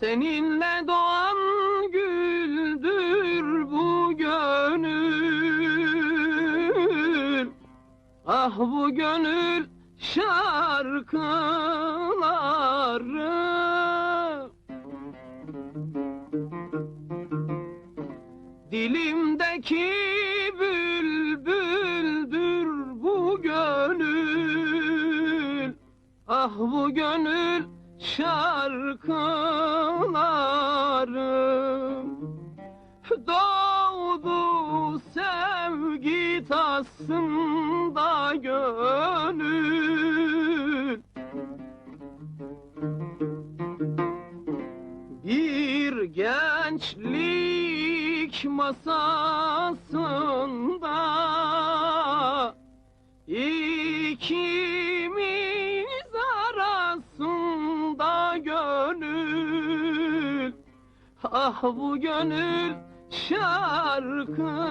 Seninle doğan güldür bu gönül. Ah bu gönül şarkıları. Dilimdeki bülbüldür bu gönül. Ah bu gönül şarkılarım Doğdu sevgi tasında gönül. Bir gençlik masasında ikimiz Ah bu gönül şarkıları